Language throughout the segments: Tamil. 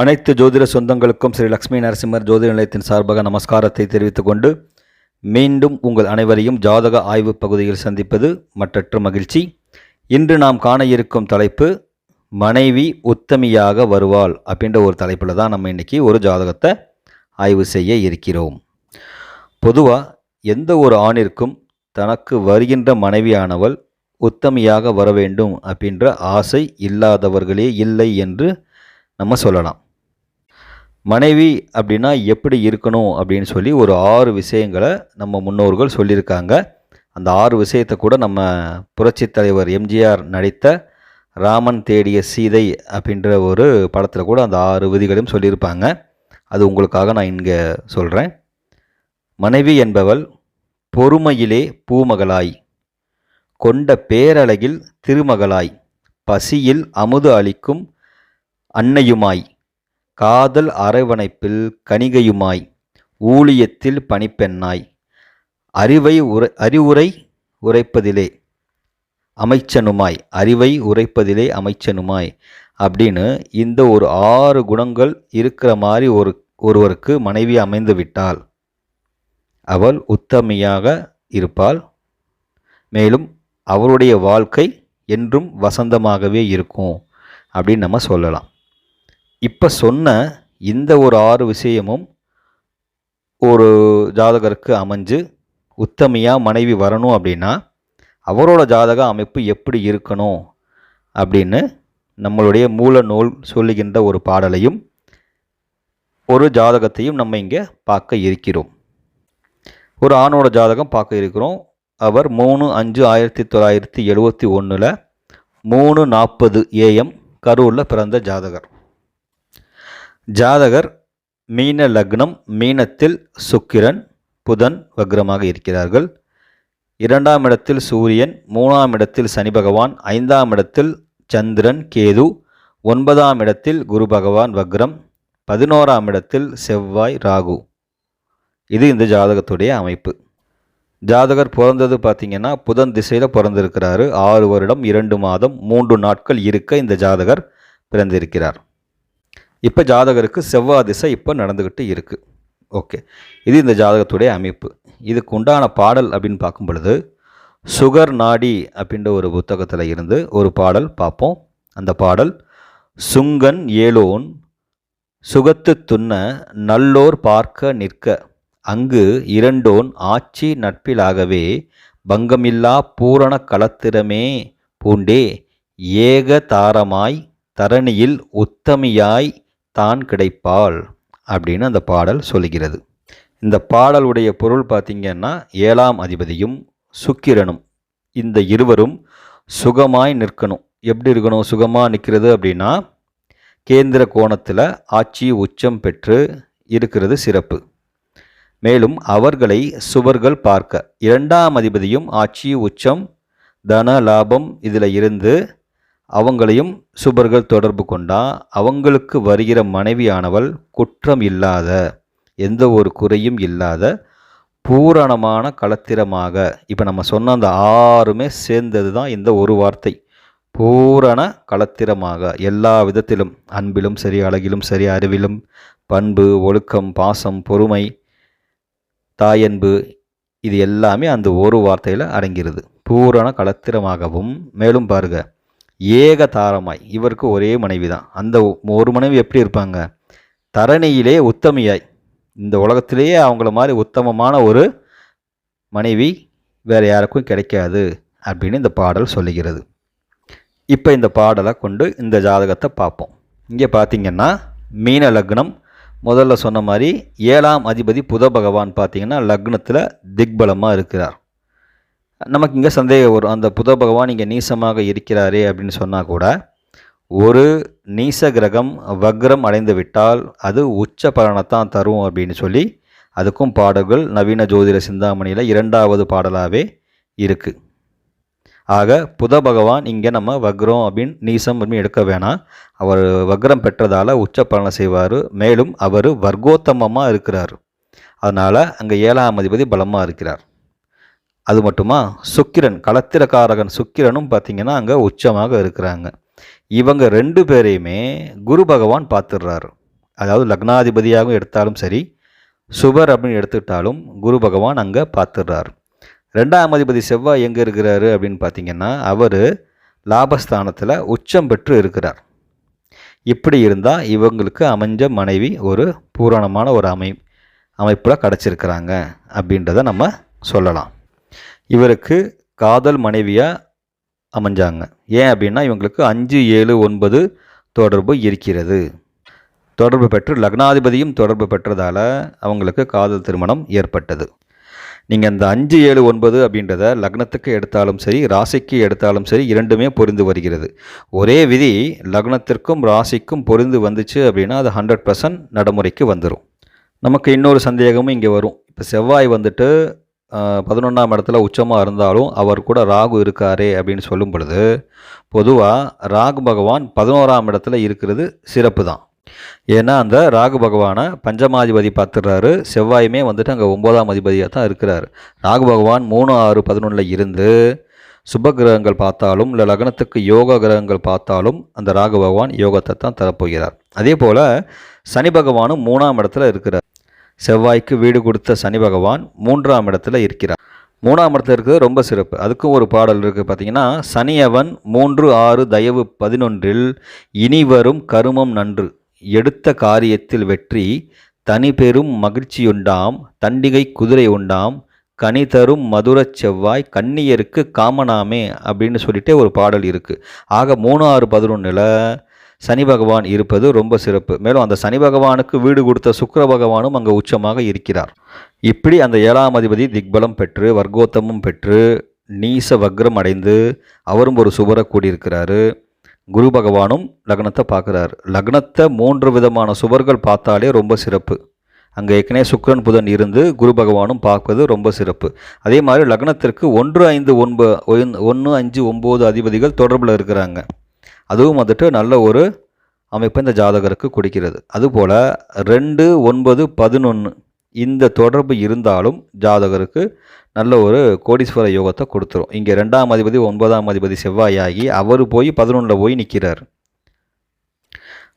அனைத்து ஜோதிட சொந்தங்களுக்கும் ஸ்ரீ லக்ஷ்மி நரசிம்மர் ஜோதிட நிலையத்தின் சார்பாக நமஸ்காரத்தை தெரிவித்துக் கொண்டு மீண்டும் உங்கள் அனைவரையும் ஜாதக ஆய்வு பகுதியில் சந்திப்பது மற்றற்ற மகிழ்ச்சி. இன்று நாம் காண இருக்கும் தலைப்பு மனைவி உத்தமியாக வருவாள் அப்படின்ற ஒரு தலைப்பில் தான் நம்ம இன்றைக்கி ஒரு ஜாதகத்தை ஆய்வு செய்ய இருக்கிறோம். பொதுவாக எந்த ஒரு ஆணிற்கும் தனக்கு வருகின்ற மனைவியானவள் உத்தமியாக வர வேண்டும் அப்படின்ற ஆசை இல்லாதவர்களே இல்லை என்று நம்ம சொல்லலாம். மனைவி அப்படின்னா எப்படி இருக்கணும் அப்படின்னு சொல்லி ஒரு ஆறு விஷயங்களை நம்ம முன்னோர்கள் சொல்லியிருக்காங்க. அந்த ஆறு விஷயத்தை கூட நம்ம புரட்சித் தலைவர் எம்ஜிஆர் நடித்த ராமன் தேடிய சீதை அப்படின்ற ஒரு படத்தில் கூட அந்த ஆறு விதிகளையும் சொல்லியிருப்பாங்க. அது உங்களுக்காக நான் இங்கே சொல்கிறேன் மனைவி என்பவள் பொறுமையிலே பூமகளாய் கொண்ட பேரழகில் திருமகளாய் பசியில் அமுது அளிக்கும் அன்னையுமாய் காதல் அரவணைப்பில் கணிகையுமாய் ஊழியத்தில் பணிப்பெண்ணாய் அறிவை உரை அறிவுரை உரைப்பதிலே அமைச்சனுமாய் அறிவை உரைப்பதிலே அமைச்சனுமாய் அப்படின்னு இந்த ஒரு ஆறு குணங்கள் இருக்கிற மாதிரி ஒரு ஒருவருக்கு மனைவி அமைந்து விட்டால் அவள் உத்தமியாக இருப்பாள். மேலும் அவருடைய வாழ்க்கை என்றும் வசந்தமாகவே இருக்கும் அப்படின்னு நம்ம சொல்லலாம். இப்போ சொன்ன இந்த ஒரு ஆறு விஷயமும் ஒரு ஜாதகருக்கு அமைஞ்சு உத்தமையாக மனைவி வரணும் அப்படின்னா அவரோட ஜாதக அமைப்பு எப்படி இருக்கணும் அப்படின்னு நம்மளுடைய மூல நூல் சொல்லுகின்ற ஒரு பாடலையும் ஒரு ஜாதகத்தையும் நம்ம இங்கே பார்க்க இருக்கிறோம். ஒரு ஆணோட ஜாதகம் பார்க்க இருக்கிறோம். அவர் மூணு அஞ்சு ஆயிரத்தி தொள்ளாயிரத்தி எழுபத்தி ஒன்றில் மூணு நாற்பது ஏஎம் கரூரில் பிறந்த ஜாதகர். ஜாதகர் மீன லக்னம் மீனத்தில் சுக்கிரன் புதன் வக்ரமாக இருக்கிறார்கள். இரண்டாம் இடத்தில் சூரியன் மூணாம் இடத்தில் சனி பகவான் ஐந்தாம் இடத்தில் சந்திரன் கேது ஒன்பதாம் இடத்தில் குரு பகவான் வக்ரம் பதினோராம் இடத்தில் செவ்வாய் ராகு. இது இந்த ஜாதகத்துடைய அமைப்பு. ஜாதகர் பிறந்தது பார்த்திங்கன்னா புதன் திசையில் பிறந்திருக்கிறாரு. ஆறு வருடம் இரண்டு மாதம் மூன்று நாட்கள் இருக்க இந்த ஜாதகர் பிறந்திருக்கிறார். இப்போ ஜாதகருக்கு செவ்வாய் திசை இப்போ நடந்துக்கிட்டு இருக்குது ஓகே. இது இந்த ஜாதகத்துடைய அமைப்பு. இதுக்கு உண்டான பாடல் அப்படின்னு பார்க்கும் பொழுது சுகர் நாடி அப்படின்ற ஒரு புத்தகத்தில் இருந்து ஒரு பாடல் பார்ப்போம். அந்த பாடல் சுங்கன் ஏலோன் சுகத்து துண்ண நல்லோர் பார்க்க நிற்க அங்கு இரண்டோன் ஆட்சி நட்பிலாகவே பங்கமில்லா பூரண களத்திறமே பூண்டே ஏக தாரமாய் தரணியில் உத்தமியாய் தான் கிடைப்பாள் அப்படின்னு அந்த பாடல் சொல்லுகிறது. இந்த பாடலுடைய பொருள் பார்த்திங்கன்னா ஏழாம் அதிபதியும் சுக்கிரனும். இந்த இருவரும் சுகமாய் நிற்கணும். எப்படி இருக்கணும்? சுகமாக நிற்கிறது அப்படின்னா கேந்திர கோணத்தில் ஆட்சி உச்சம் பெற்று இருக்கிறது சிறப்பு. மேலும் அவர்களை சுவர்கள் பார்க்க. இரண்டாம் அதிபதியும் ஆட்சி உச்சம் தன லாபம் இதில் இருந்து அவங்களையும் சுபர்கள் தொடர்பு கொண்டா அவங்களுக்கு வருகிற மனைவியானவள் குற்றம் இல்லாத எந்த ஒரு குறையும் இல்லாத பூரணமான களத்திரமாக இப்போ நம்ம சொன்ன அந்த ஆறுமே சேர்ந்தது தான் இந்த ஒரு வார்த்தை. பூரண களத்திரமாக எல்லா விதத்திலும் அன்பிலும் சரி அழகிலும் சரி அறிவிலும் பண்பு ஒழுக்கம் பாசம் பொறுமை தாயன்பு இது எல்லாமே அந்த ஒரு வார்த்தையில் அடங்கிறது பூரண களத்திரமாகவும் மேலும் பாருங்கள் ஏக தாரமாய் இவருக்கு ஒரே மனைவி தான் அந்த ஒரு மனைவி எப்படி இருப்பாங்க? தரணியிலே உத்தமியாய். இந்த உலகத்திலேயே அவங்கள மாதிரி உத்தமமான ஒரு மனைவி வேறு யாருக்கும் கிடைக்காது அப்படின்னு இந்த பாடல் சொல்லுகிறது. இப்போ இந்த பாடலை கொண்டு இந்த ஜாதகத்தை பார்ப்போம். இங்கே பார்த்தீங்கன்னா மீன லக்னம். முதல்ல சொன்ன மாதிரி ஏழாம் அதிபதி புத பகவான் பார்த்திங்கன்னா லக்னத்தில் திக்பலமாக இருக்கிறார். நமக்கு இங்கே சந்தேகம் வரும். அந்த புத பகவான் இங்கே நீசமாக இருக்கிறாரே அப்படின்னு சொன்னால் கூட ஒரு நீச கிரகம் வக்ரம் அடைந்து விட்டால் அது உச்ச பலனைத்தான் தரும் அப்படின்னு சொல்லி அதுக்கும் பாடல்கள் நவீன ஜோதிட சிந்தாமணியில் இரண்டாவது பாடலாகவே இருக்குது ஆக புத பகவான் இங்கே நம்ம வக்ரம் அப்படின்னு நீசம் அப்படின்னு எடுக்க வேணாம். அவர் வக்ரம் பெற்றதால் உச்ச பலனை செய்வார். மேலும் அவர் வர்க்கோத்தமமாக இருக்கிறார். அதனால் அங்கே ஏழாம் அதிபதி பலமாக இருக்கிறார். அது மட்டுமா? சுக்கிரன் களத்திரக்காரகன் சுக்கிரனும் பார்த்திங்கன்னா அங்கே உச்சமாக இருக்கிறாங்க. இவங்க ரெண்டு பேரையுமே குரு பகவான் பார்த்துடுறாரு அதாவது லக்னாதிபதியாகவும் எடுத்தாலும் சரி சுபர் அப்படின்னு எடுத்துக்கிட்டாலும் குரு பகவான் அங்கே பார்த்துடுறார் ரெண்டாம் அதிபதி செவ்வாய் எங்கே இருக்கிறாரு அப்படின்னு பார்த்தீங்கன்னா அவர் லாபஸ்தானத்தில் உச்சம் பெற்று இருக்கிறார். இப்படி இருந்தால் இவங்களுக்கு அமைஞ்ச மனைவி ஒரு பூரணமான ஒரு அமை அமைப்பில் கிடச்சிருக்கிறாங்க அப்படின்றத நம்ம சொல்லலாம். இவருக்கு காதல் மனைவியாக அமைஞ்சாங்க. ஏன் அப்படின்னா இவங்களுக்கு அஞ்சு ஏழு ஒன்பது தொடர்பு இருக்கிறது. தொடர்பு பெற்று லக்னாதிபதியும் தொடர்பு பெற்றதால் அவங்களுக்கு காதல் திருமணம் ஏற்பட்டது. நீங்கள் இந்த அஞ்சு ஏழு ஒன்பது அப்படின்றத லக்னத்துக்கு எடுத்தாலும் சரி ராசிக்கு எடுத்தாலும் சரி இரண்டுமே பொருந்து வருகிறது. ஒரே விதி லக்னத்திற்கும் ராசிக்கும் பொருந்து வந்துச்சு அப்படின்னா அது ஹண்ட்ரட் பர்சன்ட் நடைமுறைக்கு வந்துடும் நமக்கு இன்னொரு சந்தேகமும் இங்கே வரும். இப்போ செவ்வாய் வந்துட்டு பதினொன்றாம் இடத்துல உச்சமாக இருந்தாலும் அவர் கூட ராகு இருக்காரே அப்படின்னு சொல்லும் பொழுது பொதுவாக ராகு பகவான் பதினோராம் இடத்துல இருக்கிறது சிறப்பு தான் ஏன்னா அந்த ராகு பகவானை பஞ்சமாதிபதி பார்த்துடுறாரு செவ்வாயுமே வந்துட்டு அங்கே ஒம்போதாம் அதிபதியாக தான் இருக்கிறார். ராகு பகவான் மூணு ஆறு பதினொன்றில் இருந்து சுப கிரகங்கள் பார்த்தாலும் இல்லை லக்னத்துக்கு யோக கிரகங்கள் பார்த்தாலும் அந்த ராகு பகவான் யோகத்தை தான் தரப்போகிறார். அதே போல் சனி பகவானும் மூணாம் இடத்துல இருக்கிறார். செவ்வாய்க்கு வீடு கொடுத்த சனி பகவான் மூன்றாம் இடத்துல இருக்கிறார். மூணாம் இடத்துல இருக்கிறது ரொம்ப சிறப்பு. அதுக்கும் ஒரு பாடல் இருக்குது பார்த்தீங்கன்னா சனியவன் மூன்று ஆறு தயவு பதினொன்றில் இனி வரும் கருமம் நன்று. எடுத்த காரியத்தில் வெற்றி தனி பெரும் மகிழ்ச்சியுண்டாம் தண்டிகை குதிரை உண்டாம் கனி தரும் மதுரச் செவ்வாய் கண்ணியருக்கு காமனாமே அப்படின்னு சொல்லிட்டு ஒரு பாடல் இருக்குது ஆக மூணு ஆறு பதினொன்றில் சனி பகவான் இருப்பது ரொம்ப சிறப்பு. மேலும் அந்த சனி பகவானுக்கு வீடு கொடுத்த சுக்கர பகவானும் அங்கே உச்சமாக இருக்கிறார். இப்படி அந்த ஏழாம் அதிபதி திக்பலம் பெற்று வர்க்கோத்தமும் பெற்று நீச வக்ரம் அடைந்து அவரும் ஒரு சுபர கூடியிருக்கிறாரு. குரு பகவானும் லக்னத்தை பார்க்குறாரு. லக்னத்தை மூன்று விதமான சுவர்கள் பார்த்தாலே ரொம்ப சிறப்பு. அங்கே ஏற்கனவே சுக்கரன் புதன் இருந்து குரு பகவானும் பார்ப்பது ரொம்ப சிறப்பு. அதே மாதிரி லக்னத்திற்கு ஒன்று ஐந்து ஒன்பது ஒன்று அஞ்சு ஒம்பது அதிபதிகள் தொடர்பில் இருக்கிறாங்க. அதுவும் வந்துட்டு நல்ல ஒரு அமைப்பு இந்த ஜாதகருக்கு கொடுக்கிறது. அதுபோல் ரெண்டு ஒன்பது பதினொன்று இந்த தொடர்பு இருந்தாலும் ஜாதகருக்கு நல்ல ஒரு கோடீஸ்வர யோகத்தை கொடுத்துரும். இங்கே ரெண்டாம் அதிபதி ஒன்பதாம் அதிபதி செவ்வாயாகி அவர் போய் பதினொன்றில் போய் நிற்கிறார்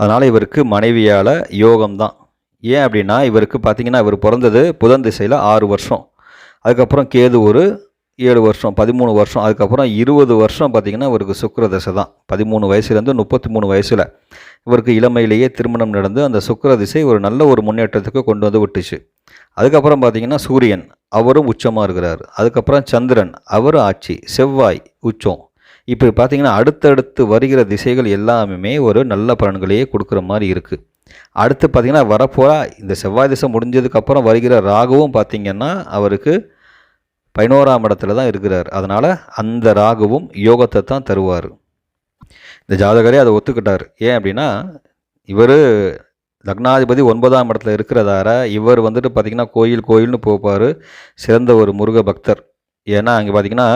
அதனால் இவருக்கு மனைவியால் யோகம்தான். ஏன் அப்படின்னா இவருக்கு பார்த்திங்கன்னா இவர் பிறந்தது புதன் திசையில் ஆறு வருஷம். அதுக்கப்புறம் கேது ஒரு ஏழு வருஷம் பதிமூணு வருஷம் அதுக்கப்புறம் இருபது வருஷம் பார்த்திங்கன்னா இவருக்கு சுக்கர தசை தான். பதிமூணு வயசுலேருந்து முப்பத்தி மூணு வயசில் இவருக்கு இளமையிலேயே திருமணம் நடந்து அந்த சுக்கர திசை ஒரு நல்ல ஒரு முன்னேற்றத்துக்கு கொண்டு வந்து விட்டுச்சு. அதுக்கப்புறம் பார்த்திங்கன்னா சூரியன் அவரும் உச்சமாக இருக்கிறார். அதுக்கப்புறம் சந்திரன் அவர் ஆட்சி செவ்வாய் உச்சம். இப்போ பார்த்திங்கன்னா அடுத்தடுத்து வருகிற திசைகள் எல்லாமே ஒரு நல்ல பலன்களையே கொடுக்குற மாதிரி இருக்குது அடுத்து பார்த்திங்கன்னா வரப்போகிற இந்த செவ்வாய் திசை முடிஞ்சதுக்கப்புறம் வருகிற ராகுவும் பார்த்திங்கன்னா அவருக்கு பதினோராம் இடத்துல தான் இருக்கிறார். அதனால் அந்த ராகுவும் யோகத்தை தான் தருவார். இந்த ஜாதகரே அதை ஒத்துக்கிட்டார். ஏன் அப்படின்னா இவர் லக்னாதிபதி ஒன்பதாம் இடத்துல இருக்கிறதார இவர் வந்துட்டு பார்த்திங்கன்னா கோயில் கோயில்னு போப்பார். சிறந்த ஒரு முருக பக்தர். ஏன்னா அங்கே பார்த்திங்கன்னா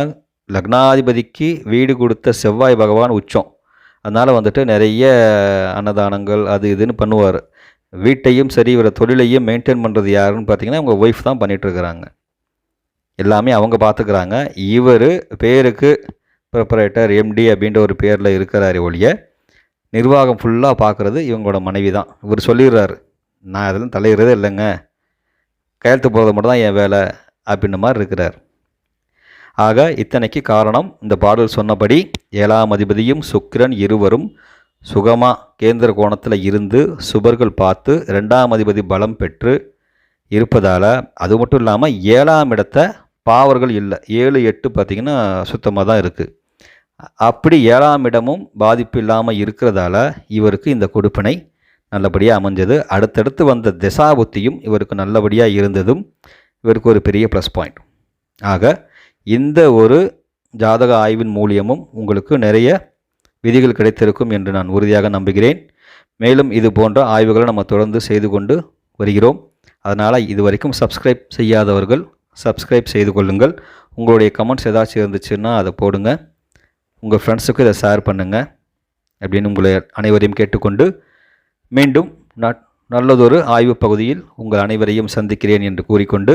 லக்னாதிபதிக்கு வீடு கொடுத்த செவ்வாய் பகவான் உச்சம். அதனால் வந்துட்டு நிறைய அன்னதானங்கள் அது இதுன்னு பண்ணுவார். வீட்டையும் சரி இவரை தொழிலையும் மெயின்டைன் பண்ணுறது யாருன்னு பார்த்தீங்கன்னா அவங்க ஒய்ஃப் தான் பண்ணிகிட்ருக்குறாங்க எல்லாமே அவங்க பார்த்துக்கிறாங்க. இவர் பேருக்கு ப்ரிப்பரேட்டர் எம்டி அப்படின்ற ஒரு பேரில் இருக்கிறாரு ஒழிய நிர்வாகம் ஃபுல்லாக பார்க்குறது இவங்களோட மனைவி தான். இவர் சொல்லிடுறாரு நான் அதெல்லாம் தலையிறதே இல்லைங்க. கையெழுத்து போகிறது மட்டும் தான் என் வேலை அப்படின்ற மாதிரி இருக்கிறார். ஆக இத்தனைக்கு காரணம் இந்த பாடல் சொன்னபடி ஏழாம் அதிபதியும் சுக்கிரன் இருவரும் சுகமாக கேந்திர கோணத்தில் இருந்து சுபர்கள் பார்த்து ரெண்டாம் அதிபதி பலம் பெற்று இருப்பதால் அது மட்டும் இல்லாமல் ஏழாம் இடத்த பாவர்கள் இல்லை. ஏழு எட்டு பார்த்திங்கன்னா சுத்தமாக தான் இருக்குது அப்படி ஏழாம் இடமும் பாதிப்பு இல்லாமல் இருக்கிறதால இவருக்கு இந்த கொடுப்பினை நல்லபடியாக அமைஞ்சது. அடுத்தடுத்து வந்த திசாபுத்தியும் இவருக்கு நல்லபடியாக இருந்ததும் இவருக்கு ஒரு பெரிய ப்ளஸ் பாயிண்ட் ஆக இந்த ஒரு ஜாதக ஆய்வின் மூலியமும் உங்களுக்கு நிறைய விதிகள் கிடைத்திருக்கும் என்று நான் உறுதியாக நம்புகிறேன். மேலும் இது போன்ற ஆய்வுகளை நம்ம தொடர்ந்து செய்து கொண்டு வருகிறோம். அதனால் இது வரைக்கும் சப்ஸ்கிரைப் செய்யாதவர்கள் சப்ஸ்கிரைப் செய்து கொள்ளுங்கள். உங்களுடைய கமெண்ட்ஸ் ஏதாச்சும் இருந்துச்சுன்னா அதை போடுங்க. உங்கள் ஃப்ரெண்ட்ஸுக்கு இதை ஷேர் பண்ணுங்கள் அப்படின்னு உங்களை அனைவரையும் கேட்டுக்கொண்டு மீண்டும் நல்லதொரு ஆய்வு பகுதியில் உங்கள் அனைவரையும் சந்திக்கிறேன் என்று கூறிக்கொண்டு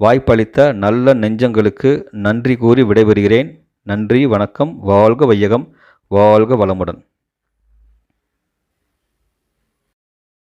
வாய்ப்பளித்த நல்ல நெஞ்சங்களுக்கு நன்றி கூறி விடைபெறுகிறேன். நன்றி வணக்கம் வாழ்க வையகம் வாழ்க வளமுடன்.